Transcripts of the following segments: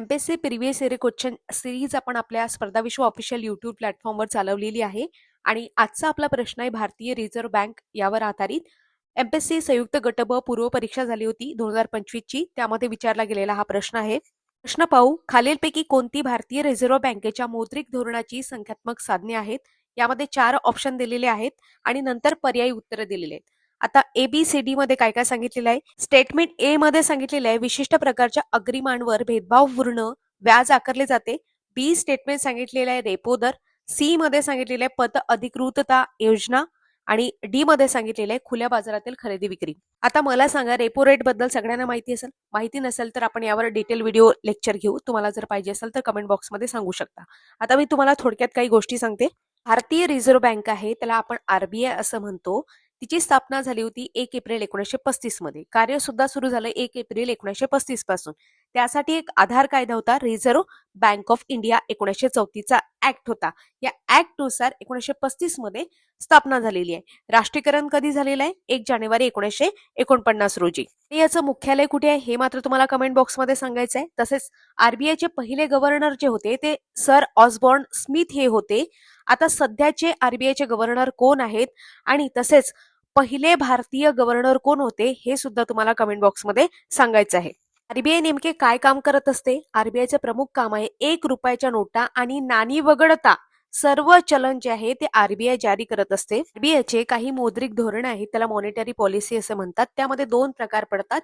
MPSC previous year question series आपण आपल्या स्पर्धा विश्व ऑफिशियल युट्यूब प्लॅटफॉर्मवर चालवलेली आहे. आणि आजचा आपला प्रश्न आहे भारतीय रिझर्व्ह बँक यावर आधारित. एमपीएससी संयुक्त गट ब पूर्व परीक्षा झाली होती दोन हजार पंचवीसची त्यामध्ये विचारला गेलेला हा प्रश्न आहे. प्रश्न पाहू खालीलपैकी कोणती भारतीय रिझर्व्ह बँकेच्या मौद्रिक धोरणाची संख्यात्मक साधने आहेत? यामध्ये चार ऑप्शन दिलेले आहेत आणि नंतर पर्यायी उत्तरं दिलेली आहेत. आता ए बी सी डी मध्ये काय काय सांगितलेलं आहे? स्टेटमेंट ए मध्ये सांगितलेलं आहे विशिष्ट प्रकारच्या अग्रिमांवर भेदभावपूर्ण व्याज आकारले जाते. बी स्टेटमेंट सांगितलेलं आहे रेपो दर. सी मध्ये सांगितलेलं आहे पत अधिकृतता योजना. आणि डी मध्ये सांगितलेलं आहे खुल्या बाजारातील खरेदी विक्री. आता मला सांगा रेपो रेटबद्दल सगळ्यांना माहिती असेल? माहिती नसेल तर आपण यावर डिटेल व्हिडिओ लेक्चर घेऊ. तुम्हाला जर पाहिजे असेल तर कमेंट बॉक्समध्ये सांगू शकता. आता मी तुम्हाला थोडक्यात काही गोष्टी सांगते. भारतीय रिझर्व्ह बँक आहे त्याला आपण आरबीआय असं म्हणतो. तिची स्थापना झाली होती एक एप्रिल एकोणीसशे पस्तीसमध्ये. कार्य सुद्धा सुरू झालं एक एप्रिल एकोणीसशे पस्तीसपासून. त्यासाठी एक आधार कायदा होता रिझर्व्ह बँक ऑफ इंडिया एकोणीसशे चौतीसचा ऍक्ट होता. या ऍक्टनुसार एकोणीसशे पस्तीसमध्ये स्थापना झालेली आहे. राष्ट्रीयकरण कधी झालेलं आहे? एक जानेवारी एकोणीसशे एकोणपन्नास रोजी. याचं मुख्यालय कुठे आहे? हे मात्र तुम्हाला कमेंट बॉक्समध्ये सांगायचं आहे. तसेच आरबीआयचे पहिले गव्हर्नर जे होते ते सर ऑसबॉर्न स्मिथ हे होते. आता सध्याचे आरबीआयचे गव्हर्नर कोण आहेत? आणि तसेच पहिले भारतीय गव्हर्नर कोण होते हे सुद्धा तुम्हाला कमेंट बॉक्समध्ये सांगायचं आहे. आरबीआय नेमके काय काम करत असते? आरबीआयचे प्रमुख काम आहे एक रुपयाच्या नोटा आणि नाणी वगळता. सर्व चलन जे आहे ते आरबीआय जारी करत असते. आरबीआयचे काही मौद्रिक धोरण आहेत त्याला मॉनिटरी पॉलिसी असं म्हणतात. त्यामध्ये दोन प्रकार पडतात.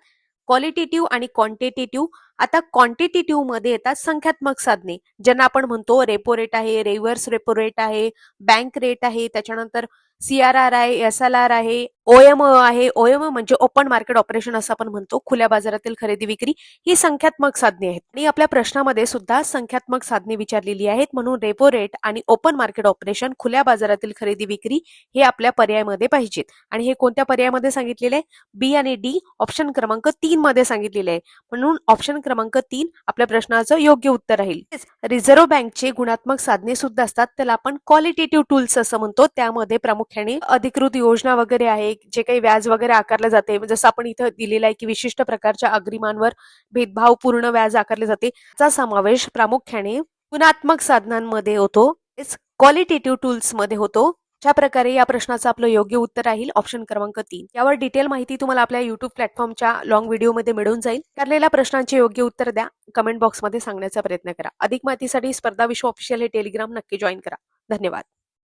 क्वालिटेटिव्ह आणि क्वांटिटेटिव्ह आता क्वांटिटेटिव्हमध्ये येतात संख्यात्मक साधने. ज्यांना आपण म्हणतो रेपो रेट आहे रिव्हर्स रेपो रेट आहे बँक रेट आहे त्याच्यानंतर सीआरआर आहे एस एल आर आहे ओएम आहे. ओएम म्हणजे ओपन मार्केट ऑपरेशन असं आपण म्हणतो. खुल्या बाजारातील खरेदी विक्री ही संख्यात्मक साधने आहेत. आणि आपल्या प्रश्नामध्ये सुद्धा संख्यात्मक साधने विचारलेली आहेत. म्हणून रेपो रेट आणि ओपन मार्केट ऑपरेशन खुल्या बाजारातील खरेदी विक्री हे आपल्या पर्यायामध्ये पाहिजेत. आणि हे कोणत्या पर्यायामध्ये सांगितलेले आहे? बी आणि डी ऑप्शन क्रमांक तीन मध्ये सांगितलेले आहे. म्हणून ऑप्शन क्रमांक तीन आपल्या प्रश्नाचं योग्य उत्तर राहील. रिझर्व्ह बँकचे गुणात्मक साधने सुद्धा असतात. त्याला आपण क्वालिटेटिव्ह टूल्स असं म्हणतो. त्यामध्ये प्रामुख्याने अधिकृत योजना वगैरे आहे. जे काही व्याज वगैरे आकारले जाते. जसं आपण इथं दिलेलं आहे की विशिष्ट प्रकारच्या अग्रिमांवर भेदभावपूर्ण व्याज आकारले जाते. त्याचा समावेश प्रामुख्याने गुणात्मक साधनांमध्ये होतो. क्वालिटेटिव्ह टूल्समध्ये होतो. अशा प्रकारे या प्रश्नाचं आपलं योग्य उत्तर राहील ऑप्शन क्रमांक तीन. यावर डिटेल माहिती तुम्हाला आपल्या युट्यूब प्लॅटफॉर्मच्या लॉंग व्हिडिओमध्ये मिळून जाईल. ठरलेल्या प्रश्नांचे योग्य उत्तर द्या. कमेंट बॉक्समध्ये सांगण्याचा प्रयत्न करा. अधिक माहितीसाठी स्पर्धा विश्व ऑफिशियल हे टेलिग्राम नक्की जॉईन करा. धन्यवाद.